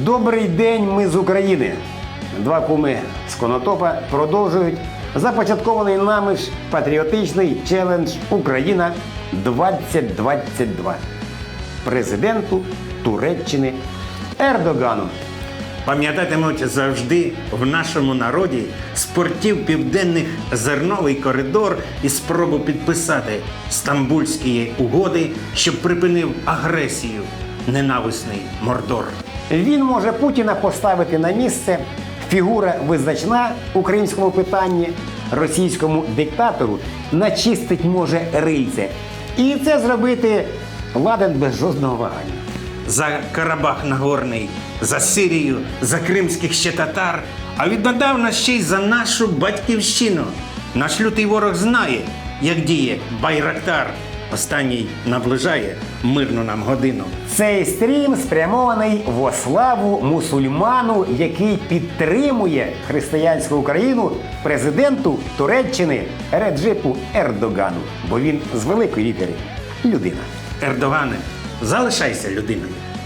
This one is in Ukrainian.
Добрий день, ми з України. Два куми з Конотопа продовжують започаткований нами ж патріотичний челендж Україна 2022 президенту Туреччини Ердогану. Пам'ятатимуть завжди в нашому народі спортів південних зерновий коридор і спробу підписати стамбульські угоди, щоб припинив агресію ненависний Мордор. Він може Путіна поставити на місце. Фігура визначна в українському питанні, російському диктатору начистить може рильце. І це зробити ладен без жодного вагання. За Карабах Нагорний, за Сирію, за кримських ще татар, а віднедавна ще й за нашу батьківщину. Наш лютий ворог знає, як діє Байрактар. Останній наближає мирну нам годину. Цей стрім спрямований во славу мусульману, який підтримує християнську Україну президенту Туреччини Реджепу Ердогану, бо він з великої літери людина. Ердогане, залишайся людиною.